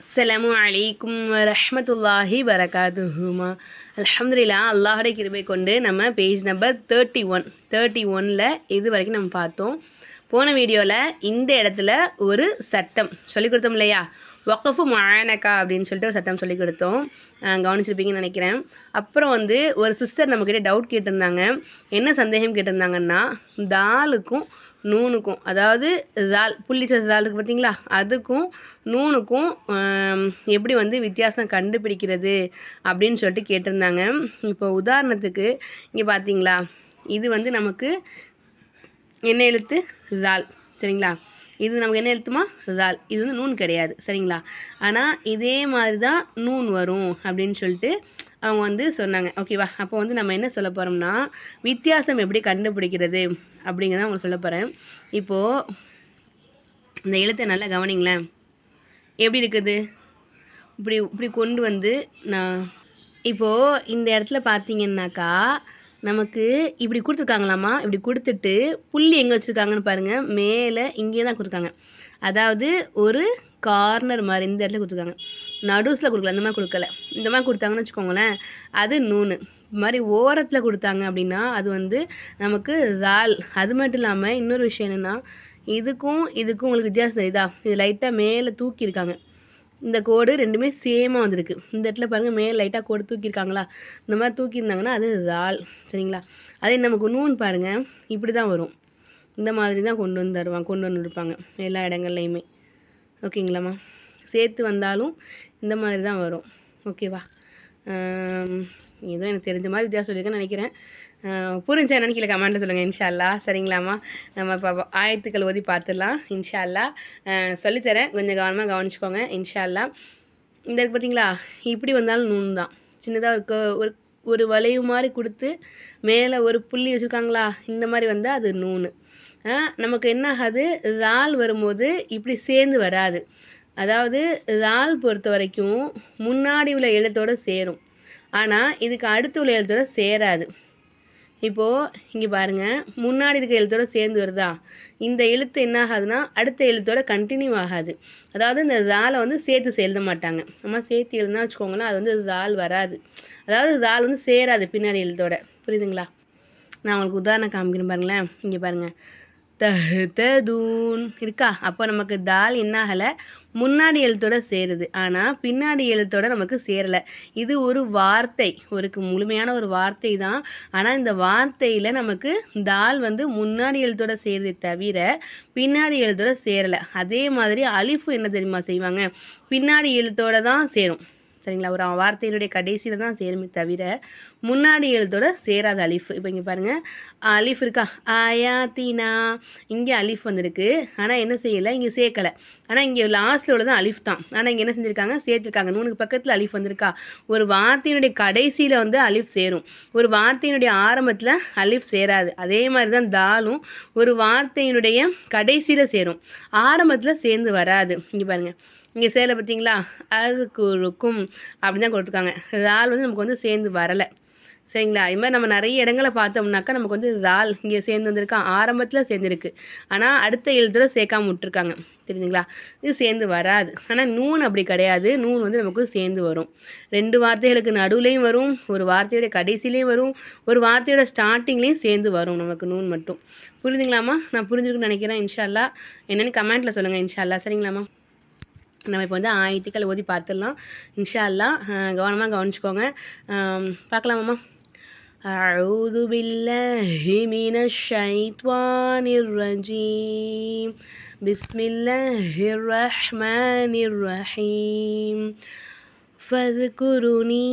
அஸ்ஸலாமு அலைக்கும் வரஹ்மத்துல்லாஹி வரகாத்துஹுமா அலமதுல்லா அல்லாஹுடைய கிருபை கொண்டு நம்ம page number thirty one thirty ஒனில் இது வரைக்கும் நம்ம பார்த்தோம். போன வீடியோவில் இந்த இடத்துல ஒரு சட்டம் சொல்லிக் கொடுத்தோம் இல்லையா? ஒக்கஃபு மாயனக்கா அப்படின்னு சொல்லிட்டு ஒரு சட்டம் சொல்லிக் கொடுத்தோம். கவனிச்சிருப்பீங்கன்னு நினைக்கிறேன். அப்புறம் வந்து ஒரு சிஸ்டர் நம்மக்கிட்ட டவுட் கேட்டிருந்தாங்க. என்ன சந்தேகம் கேட்டிருந்தாங்கன்னா தாலுக்கும் நூனுக்கும் அதாவது தால் புள்ளிச்ச தால் இருக்குது பார்த்தீங்களா அதுக்கும் நூனுக்கும் எப்படி வந்து வித்தியாசம் கண்டுபிடிக்கிறது அப்படின்னு சொல்லிட்டு கேட்டிருந்தாங்க. இப்போ உதாரணத்துக்கு இங்கே பார்த்தீங்களா இது வந்து நமக்கு என்ன எழுத்து தால். சரிங்களா? இது நமக்கு என்ன எழுத்துமா? இதால் இது வந்து நூன் கிடையாது. சரிங்களா? ஆனால் இதே மாதிரி தான் நூன் வரும் அப்படின்னு சொல்லிட்டு அவங்க வந்து சொன்னாங்க. ஓகேவா அப்போ வந்து நம்ம என்ன சொல்ல போகிறோம்னா வித்தியாசம் எப்படி கண்டுபிடிக்கிறது அப்படிங்கிறத அவங்க சொல்ல போகிறேன் இப்போது இந்த எழுத்தை நல்லா கவனிங்களேன். எப்படி இருக்குது? இப்படி இப்படி கொண்டு வந்து நான் இப்போது இந்த இடத்துல பார்த்தீங்கன்னாக்கா நமக்கு இப்படி கொடுத்துருக்காங்களாமா இப்படி கொடுத்துட்டு புள்ளி எங்கே வச்சுருக்காங்கன்னு பாருங்கள் மேலே இங்கே தான் கொடுத்துருக்காங்க அதாவது ஒரு கார்னர் மாதிரி இந்த இடத்துல கொடுத்துருக்காங்க. நடுஸில் கொடுக்கல இந்த மாதிரி கொடுக்கல. இந்த மாதிரி கொடுத்தாங்கன்னு வச்சுக்கோங்களேன் அது நூனு. இந்த மாதிரி ஓரத்தில் கொடுத்தாங்க அப்படின்னா அது வந்து நமக்கு ரால் அது மட்டும் இல்லாமல் இன்னொரு விஷயம் என்னென்னா இதுக்கும் இதுக்கும் உங்களுக்கு வித்தியாசம் இதா இது லைட்டாக மேலே தூக்கியிருக்காங்க. இந்த கோடு ரெண்டுமே சேமாக வந்திருக்கு. இந்த இடத்துல பாருங்கள் மேலே லைட்டாக கோடு தூக்கியிருக்காங்களா? இந்த மாதிரி தூக்கியிருந்தாங்கன்னா அது தால் சரிங்களா? அதே நமக்கு நூன் பாருங்கள் இப்படி தான் வரும். இந்த மாதிரி தான் கொண்டு வந்து தருவாங்க கொண்டு வந்து இருப்பாங்க எல்லா இடங்கள்லையுமே. ஓகேங்களாம்மா? சேர்த்து வந்தாலும் இந்த மாதிரி தான் வரும். ஓகேவா? ஏதோ எனக்கு தெரிஞ்ச மாதிரி வித்தியாசம் சொல்லியிருக்கேன்னு நினைக்கிறேன். புரிஞ்சா என்னன்னு கீழே கமெண்ட்டில் சொல்லுங்கள் இன்ஷால்லா. சரிங்களாம்மா? நம்ம இப்போ ஆயத்துக்கள் ஓதி பார்த்துடலாம் இன்ஷால்லா. சொல்லித்தரேன். கொஞ்சம் கவனமாக கவனிச்சுக்கோங்க இன்ஷா இந்த பார்த்தீங்களா இப்படி வந்தாலும் நூன் தான் சின்னதாக ஒரு க- ஒரு ஒரு வளைவு மாதிரி கொடுத்து மேலே ஒரு புள்ளி வச்சுருக்காங்களா? இந்த மாதிரி வந்தால் அது நூனு. நமக்கு என்ன ஆகாது? தால் வரும்போது இப்படி சேர்ந்து வராது. அதாவது இறால் பொறுத்த வரைக்கும் முன்னாடி உள்ள எழுத்தோட சேரும். ஆனால் இதுக்கு அடுத்து உள்ள எழுத்தோட சேராது. இப்போது இங்கே பாருங்கள் முன்னாடி இருக்க எழுத்தோட சேர்ந்து வருதா? இந்த எழுத்து என்ன ஆகாதுன்னா அடுத்த எழுத்தோட கண்டினியூ ஆகாது. அதாவது இந்த தாலை வந்து சேர்த்து எழுத மாட்டாங்க. நம்ம சேர்த்து எழுதுனா வச்சுக்கோங்களேன் அது வந்து தால் வராது. அதாவது தால் வந்து சேராது பின்னாடி எழுத்தோட. புரியுதுங்களா? நான் உங்களுக்கு உதாரணம் காமிக்கணும் பாருங்களேன். இங்கே பாருங்கள் தஹ்ததூன் இருக்கா? அப்போ நமக்கு தால் என்ன ஆகலை முன்னாடி எழுத்தோட சேருது. ஆனால் பின்னாடி எழுத்தோட நமக்கு சேரலை. இது ஒரு வார்த்தை. ஒரு முழுமையான ஒரு வார்த்தை தான். ஆனால் இந்த வார்த்தையில் நமக்கு தால் வந்து முன்னாடி எழுத்தோட சேருதே தவிர பின்னாடி எழுத்தோட சேரலை. அதே மாதிரி அலிஃபு என்ன தெரியுமா செய்வாங்க? பின்னாடி எழுத்தோட தான் சேரும். சரிங்களா? ஒரு வார்த்தையினுடைய கடைசியில் தான் சேருமே தவிர முன்னாடி எழுத்தோட சேராத அலிஃப். இப்போ இங்கே பாருங்கள் அலிஃப் இருக்கா? ஆயா தீனா இங்கே அலிஃப் வந்திருக்கு. ஆனால் என்ன செய்யலை? இங்கே சேர்க்கலை. ஆனால் இங்கே லாஸ்ட்டில் உள்ளது அலிஃப் தான். ஆனால் இங்கே என்ன செஞ்சுருக்காங்க? சேர்த்துருக்காங்க. நூனுக்கு பக்கத்தில் அலிஃப் வந்திருக்கா? ஒரு வார்த்தையினுடைய கடைசியில் வந்து அலிஃப் சேரும். ஒரு வார்த்தையினுடைய ஆரம்பத்தில் அலிஃப் சேராது. அதே மாதிரி தான் தாலும் ஒரு வார்த்தையினுடைய கடைசியில் சேரும். ஆரம்பத்தில் சேர்ந்து வராது. இங்கே பாருங்கள் இங்கே சேலை பார்த்தீங்களா அது குறுக்கும் அப்படின்னு தான் கொடுத்துருக்காங்க. தால் வந்து நமக்கு வந்து சேர்ந்து வரலை. சரிங்களா? இது மாதிரி நம்ம நிறைய இடங்களை பார்த்தோம்னாக்கா நமக்கு வந்து ரால் இங்கே சேர்ந்து வந்திருக்கான் ஆரம்பத்தில் சேர்ந்துருக்கு. ஆனால் அடுத்த எழுத்தோட சேர்க்காம விட்டுருக்காங்க. தெரியுதுங்களா? இது சேர்ந்து வராது. ஆனால் நூன் அப்படி கிடையாது. நூன் வந்து நமக்கு சேர்ந்து வரும். ரெண்டு வார்த்தைகளுக்கு நடுவுலையும் வரும். ஒரு வார்த்தையோட கடைசிலையும் வரும். ஒரு வார்த்தையோட ஸ்டார்டிங்லேயும் சேர்ந்து வரும் நமக்கு நூன் மட்டும். புரியுதுங்களாம்மா? நான் புரிஞ்சுருக்குன்னு நினைக்கிறேன் இன்ஷா என்னென்னு கமெண்ட்டில் சொல்லுங்கள் இன்ஷால்லா சரிங்களாம்மா? நம்ம இப்போ வந்து ஆயிரத்துக்கள் ஓதி பார்த்துடலாம். இன்ஷா அல்லாஹ் கவனமாக கவனிச்சுக்கோங்க. பார்க்கலாமாம்மா? أعوذ بالله من الشيطان الرجيم بسم الله الرحمن الرحيم فاذكروني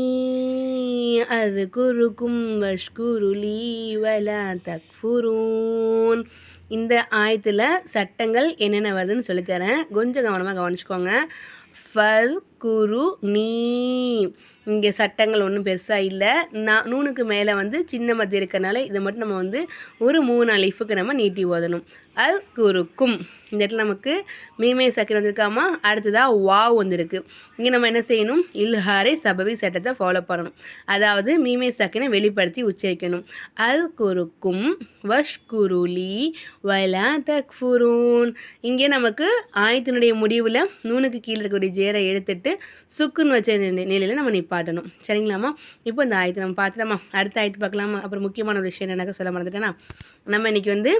أذكركم واشكروا لي ولا تكفرون இந்த ஆயத்தில் சட்டங்கள் என்னென்ன வருதுன்னு சொல்லித்தரேன் கொஞ்சம் கவனமாக கவனிச்சுக்கோங்க ஃபல் குரு நீ. இங்கே சட்டங்கள் ஒன்றும் பெருசாக இல்லை. நான் நூனுக்கு மேலே வந்து சின்ன மத்தி இருக்கனால இதை மட்டும் நம்ம வந்து ஒரு மூணு அலிஃபுக்கு நம்ம நீட்டி ஓதணும். அல் குருக்கும். இந்த இடத்துல நமக்கு மீமே சக்கரம் வந்திருக்காமா? அடுத்ததாக வாவ் வந்திருக்கு. இங்கே நம்ம என்ன செய்யணும்? இல்ஹாரை சபவி சட்டத்தை ஃபாலோ பண்ணணும். அதாவது மீமே சக்கினை வெளிப்படுத்தி உச்சரிக்கணும். அல் குருக்கும். வஷ் குருலி வலா தக்ஃபுரூன். இங்கே நமக்கு ஆயத்தினுடைய முடிவில் நூனுக்கு கீழே இருக்கக்கூடிய ஜேரை எடுத்துட்டு சுக்குன்னு வச்ச நிலையில் நம்ம நிப்பாட்டணும். சரிங்களாம்மா? இப்போ இந்த ஆயத்தை நம்ம பார்த்துலாமா அடுத்த ஆயத்து பார்க்கலாமா? அப்புறம் முக்கியமான ஒரு விஷயம் என்னக்கா சொல்ல மறந்துட்டேன்னா நம்ம இன்றைக்கி வந்து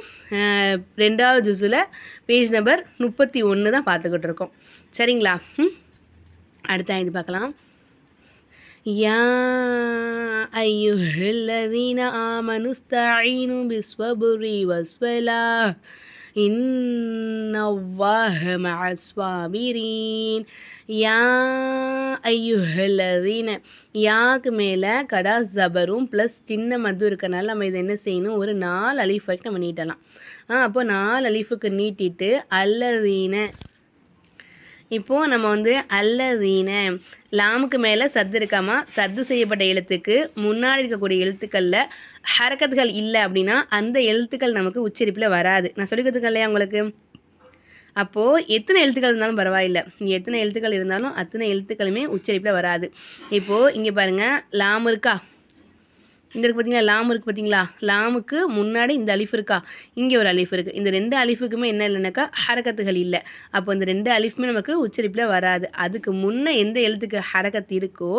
ரெண்டாவது ஜூஸில் பேஜ் நம்பர் முப்பத்தி ஒன்று தான் பார்த்துக்கிட்டு இருக்கோம். சரிங்களா? அடுத்த ஆயத்து பார்க்கலாம். யா ஐயுஹல்லதீன ஆமனுஸ்தாயினு பிஸ்வபுரி வஸ்வலா இன்னவாஹ மஸ்வாபிரீன் யா ஐயுஹல்லதீன. யாக்கு மேலே கடா ஜபரும் ப்ளஸ் சின்ன மது இருக்கனால நம்ம இதை என்ன செய்யணும்? ஒரு நாலு அலீஃப் வரைக்கும் நம்ம நீட்டலாம். ஆ அப்போ நாலு அலீஃபுக்கு நீட்டிட்டு அல்லதீன. இப்போது நம்ம வந்து அல்லதீன. லாமுக்கு மேலே சத்து இருக்காமல் சத்து செய்யப்பட்ட எழுத்துக்கு முன்னாடி இருக்கக்கூடிய எழுத்துக்களில் ஹரக்கத்துகள் இல்லை அப்படின்னா அந்த எழுத்துக்கள் நமக்கு உச்சரிப்பில் வராது. நான் சொல்லி கொடுத்துருக்கேன் இல்லையா உங்களுக்கு? அப்போது எத்தனை எழுத்துக்கள் இருந்தாலும் பரவாயில்லை. எத்தனை எழுத்துக்கள் இருந்தாலும் அத்தனை எழுத்துக்களுமே உச்சரிப்பில் வராது. இப்போது இங்கே பாருங்கள் லாம் இருக்கா? இந்த இருக்குது பார்த்தீங்களா லாம் இருக்குது பார்த்தீங்களா லாமுக்கு முன்னாடி இந்த அலிஃப் இருக்கா? இங்கே ஒரு அலிஃப் இருக்குது இந்த ரெண்டு அலிஃபுக்குமே என்ன இல்லைனாக்கா ஹரக்கத்துகள் இல்லை. அப்போ இந்த ரெண்டு அலிஃபுமே நமக்கு உச்சரிப்பில் வராது. அதுக்கு முன்னே எந்த எழுத்துக்கு ஹரக்கத்து இருக்கோ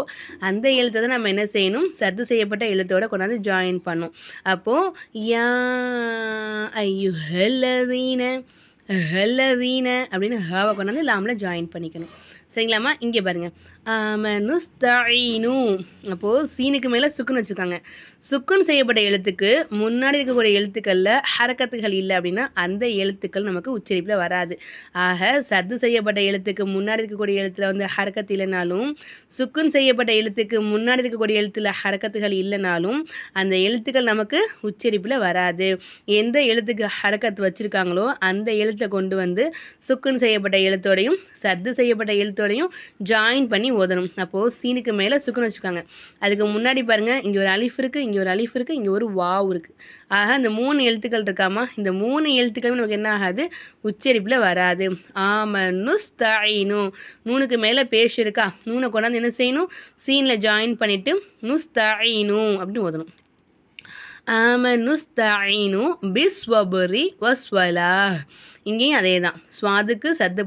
அந்த எழுத்தை தான் நம்ம என்ன செய்யணும்? சத்து செய்யப்பட்ட எழுத்தோட கொண்டாந்து ஜாயின் பண்ணும். அப்போது யா ஐயோ ஹெல்லதீன ஹெல்லதீன அப்படின்னு ஹாவை கொண்டாந்து லாமில் ஜாயின் பண்ணிக்கணும். சரிங்களாம்மா? இங்கே பாருங்கள் மனுஸ்தாயினு அப்போது சீனுக்கு மேலே சுக்குன்னு வச்சுருக்காங்க. சுக்குன் செய்யப்பட்ட எழுத்துக்கு முன்னாடி இருக்கக்கூடிய எழுத்துக்களில் ஹரக்கத்துகள் இல்லை அப்படின்னா அந்த எழுத்துக்கள் நமக்கு உச்சரிப்பில் வராது. ஆக சத்து செய்யப்பட்ட எழுத்துக்கு முன்னாடி இருக்கக்கூடிய எழுத்தில் வந்து ஹரக்கத்து இல்லைனாலும் சுக்குன் செய்யப்பட்ட எழுத்துக்கு முன்னாடி இருக்கக்கூடிய எழுத்தில் ஹரக்கத்துகள் இல்லைனாலும் அந்த எழுத்துக்கள் நமக்கு உச்சரிப்பில் வராது. எந்த எழுத்துக்கு ஹரக்கத்து வச்சுருக்காங்களோ அந்த எழுத்தை கொண்டு வந்து சுக்குன் செய்யப்பட்ட எழுத்தோடையும் சத்து செய்யப்பட்ட எழுத்து எழுத்தோடையும் ஜாயின் பண்ணி ஓதணும். அப்போது சீனுக்கு மேலே சுக்குன்னு வச்சுக்காங்க. அதுக்கு முன்னாடி பாருங்கள் இங்கே ஒரு அலிஃப் இருக்குது இங்கே ஒரு அலிஃப் இருக்குது இங்கே ஒரு வாவ் இருக்குது ஆக இந்த மூணு எழுத்துக்கள் இருக்காமா? இந்த மூணு எழுத்துக்களும் நமக்கு என்ன ஆகாது? உச்சரிப்பில் வராது. ஆமனு ஸ்தாயினு நூனுக்கு மேலே பேஷ் இருக்கா? நூனை கொண்டாந்து என்ன செய்யணும்? சீனில் ஜாயின் பண்ணிவிட்டு நு தாயினு அப்படின்னு ஓதணும். ஆமனுஸ்தாயினு பிஸ்வபுரி வஸ்வலா. இங்கேயும் அதே தான் ஸ்வாதுக்கு சத்து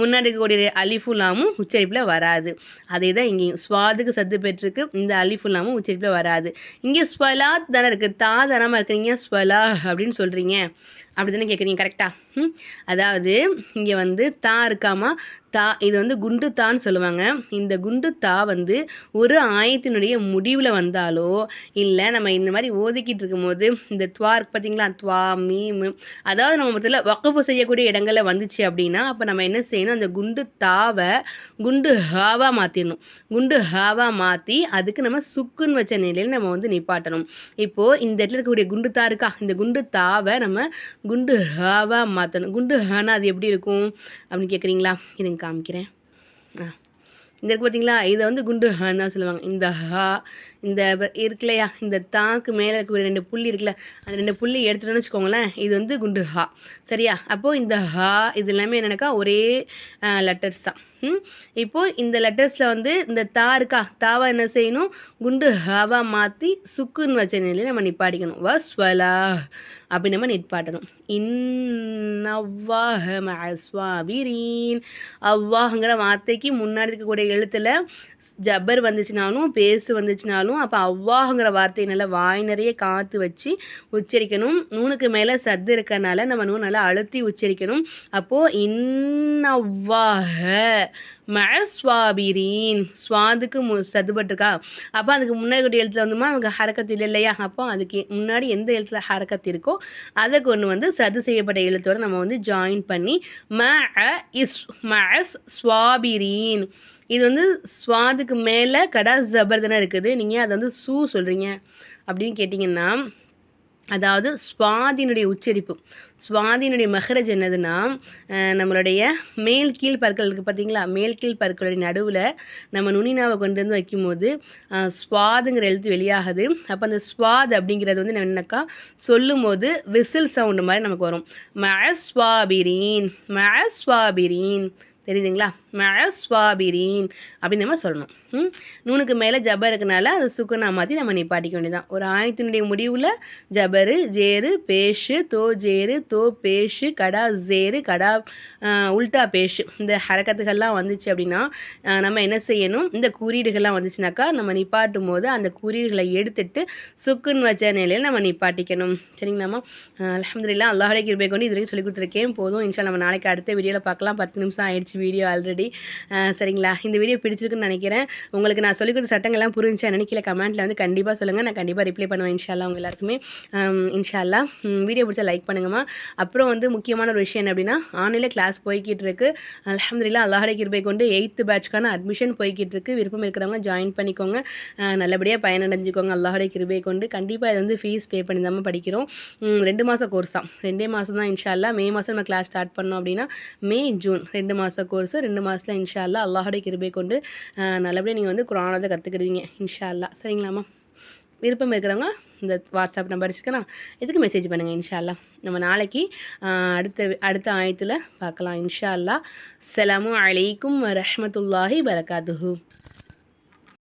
முன்னாடி இருக்கக்கூடிய அலிஃபுல்லாமும் உச்சரிப்பில் வராது. அதே தான் இங்கேயும். ஸ்வாதுக்கு சத்து பெற்றிருக்கு. இந்த அலிஃபுல்லாமும் உச்சரிப்பில் வராது. இங்கே ஸ்வலா தானே இருக்குது தா தானமாக இருக்கிறீங்க. ஸ்வலா அப்படின்னு சொல்கிறீங்க அப்படி தானே கேட்குறீங்க கரெக்டாக அதாவது இங்கே வந்து தா இருக்காமா? தா இது வந்து குண்டு தான்னு சொல்லுவாங்க. இந்த குண்டு தா வந்து ஒரு ஆயத்தினுடைய முடிவில் வந்தாலோ இல்லை நம்ம இந்த மாதிரி ஓதிக்கிட்டு இருக்கும்போது இந்த துவா இருக்கு பார்த்தீங்களா துவா மீம். அதாவது நம்ம முதல்ல வக்கப்பு செய்யக்கூடிய இடங்களில் வந்துச்சு அப்படின்னா அப்போ நம்ம என்ன செய்யணும்? அந்த குண்டு தாவை குண்டு ஹாவாக மாற்றிடணும் குண்டு ஹாவாக மாற்றி அதுக்கு நம்ம சுக்குன்னு வச்ச நிலையில் நம்ம வந்து நிப்பாட்டணும். இப்போது இந்த இடத்துல இருக்கக்கூடிய குண்டு தா இருக்கா? இந்த குண்டு தாவை நம்ம குண்டு ஹாவாக மாற்றணும் குண்டு ஹானா அது எப்படி இருக்கும்? அப்படின்னு கேட்குறீங்களா இதுங்க காமிக்கிறேன். ஆ. இந்த இருக்கு பார்த்தீங்களா இதை வந்து குண்டு ஹான்னு தான் சொல்லுவாங்க. இந்த ஹா இந்த இருக்கு இல்லையா? இந்த தாக்கு மேலே இருக்கக்கூடிய ரெண்டு புள்ளி இருக்குல்ல அந்த ரெண்டு புள்ளி எடுத்துட்டோன்னு வச்சுக்கோங்களேன் இது வந்து குண்டு ஹா. சரியா? அப்போது இந்த ஹா இது எல்லாமே என்னென்னாக்கா? ஒரே லெட்டர்ஸ் தான். இப்போது இந்த லெட்டர்ஸில் வந்து இந்த தா இருக்கா? தாவா என்ன செய்யணும்? குண்டு ஹவா மாற்றி சுக்குன்னு வச்ச நிலையில் நம்ம நிப்பாட்டிக்கணும். வஸ்வலா அப்படி நம்ம நிப்பாட்டணும். இன்னவ்வாஹ மஸ்வாபிரீன் வார்த்தைக்கு முன்னாடி இருக்கக்கூடிய எழுத்தில் ஜப்பர் வந்துச்சுனாலும் பேசு வந்துச்சுனாலும் அப்போ அவ்வாங்கிற வார்த்தையை நல்லா வாய் நிறைய காற்று வச்சு உச்சரிக்கணும். நூனுக்கு மேலே சத்து இருக்கிறனால நம்ம நூன் நல்லா அழுத்தி உச்சரிக்கணும். அப்போது இன்னவ்வாஹ மழஸ்வாபிரீன் ஸ்வாதுக்கு மு சதுபட்டுருக்கா? அப்போ அதுக்கு முன்னாடி கூடிய எழுத்துல வந்துமா? நமக்கு ஹரக்கத்து இல்லை இல்லையா? அப்போ அதுக்கு முன்னாடி எந்த எழுத்துல ஹரக்கத்து இருக்கோ அதை கொண்டு வந்து சது செய்யப்பட்ட எழுத்தோடு நம்ம வந்து ஜாயின் பண்ணி ம இஸ் மஸ் ஸ்வாபிரீன் இது வந்து ஸ்வாதுக்கு மேலே கடா ஜபர்தனாக இருக்குது. நீங்கள் அதை வந்து சூ சொல்கிறீங்க அப்படின்னு கேட்டிங்கன்னா அதாவது சுவாதியினுடைய உச்சரிப்பு. சுவாதியினுடைய மகரஜ் என்னதுன்னா நம்மளுடைய மேல் கீழ் பற்கள் இருக்குது பார்த்தீங்களா மேல் கீழ் பற்களுடைய நடுவில் நம்ம நுனினாவை கொண்டு வந்து வைக்கும்போது ஸ்வாதுங்கிற எழுத்து வெளியாகுது. அப்போ அந்த ஸ்வாத் அப்படிங்கிறது வந்து நம்ம என்னக்கா? சொல்லும்போது விசில் சவுண்டு மாதிரி நமக்கு வரும். மஸ்வாபிரீன் மஸ்வாபிரீன் தெரியுதுங்களா? மஸ்வாபிரீன் அப்படின்னு நம்ம சொல்லணும். நூனுக்கு மேலே ஜபர் இருக்கனால அது சுக்குனா மாற்றி நம்ம நிப்பாட்டிக்க வேண்டியதான் ஒரு ஆயத்தினுடைய முடிவில் ஜபரு ஜேரு பேஷு தோ ஜேரு தோ பேஷு கடா ஜேரு கடா உல்டா பேஷு. இந்த ஹரக்கத்துகள்லாம் வந்துச்சு அப்படின்னா நம்ம என்ன செய்யணும்? இந்த குறியீடுகள்லாம் வந்துச்சுனாக்கா நம்ம நிப்பாட்டும் போது அந்த குறியீடுகளை எடுத்துட்டு சுக்குன்னு வச்ச நிலையில் நம்ம நிப்பாட்டிக்கணும். சரிங்களாம்மா அலமதுல்லாம் அல்லாஹுடைய கிருபை கொண்டு இது வரைக்கும் சொல்லி கொடுத்துருக்கேன். போதும். இன்ஷா நம்ம நாளைக்கு அடுத்த வீடியோவில் பார்க்கலாம். பத்து நிமிஷம் ஆயிடுச்சு. வீடியோ ஆல்ரெடி சரிங்களா? இந்த வீடியோ பிடிச்சிருக்குன்னு நினைக்கிறேன். உங்களுக்கு நான் சொல்லிக் கொடுத்த சட்டங்கள்லாம் புரிஞ்சா நினைக்கல கமெண்ட்டில் வந்து கண்டிப்பாக சொல்லுங்கள் நான் கண்டிப்பாக ரிப்ளை பண்ணுவேன் இன்ஷால்லா உங்கள் எல்லாருக்குமே. இன்ஷால்லா வீடியோ பிடிச்சா லைக் பண்ணுங்கம்மா. அப்புறம் வந்து முக்கியமான ஒரு விஷயம் என்ன அப்படின்னா ஆன்லைனில் கிளாஸ் போய்கிட்டு இருக்கு. அலமதுல்லா அல்லாஹடை கிருபை கொண்டு எயித்து பேட்ச்க்கான அட்மிஷன் போய்கிட்டு இருக்கு. விருப்பம் இருக்கிறவங்க ஜாயின் பண்ணிக்கோங்க. நல்லபடியாக பயனடைஞ்சுக்கோங்க. அல்லாஹடை கிருபை கொண்டு கண்டிப்பாக இது வந்து ஃபீஸ் பே பண்ணி தான் படிக்கிறோம். ரெண்டு மாதம் கோர்ஸ் தான் ரெண்டே மாதம் தான் இன்ஷால்லா மே மாதம் நம்ம கிளாஸ் ஸ்டார்ட் பண்ணோம் அப்படின்னா மே ஜூன் ரெண்டு மாதம் மாத கோர்ஸ் ரெண்டு மாதத்தில் இன்ஷால்லா அல்லாஹுடைய கிருபை கொண்டு நல்லபடியாக நீங்கள் வந்து குரானதை கற்றுக்கிடுவீங்க இன்ஷால்லா சரிங்களாம்மா? விருப்பம் இருக்கிறவங்க இந்த வாட்ஸ்அப் நம்பர் வச்சுக்கலாம் இதுக்கு மெசேஜ் பண்ணுங்கள் இன்ஷால்லா நம்ம நாளைக்கு அடுத்த அடுத்த ஆயத்தில் பார்க்கலாம் இன்ஷா அல்லா அலைக்கும் வரஹ்மத்துல்லாஹி வரகாத்துஹு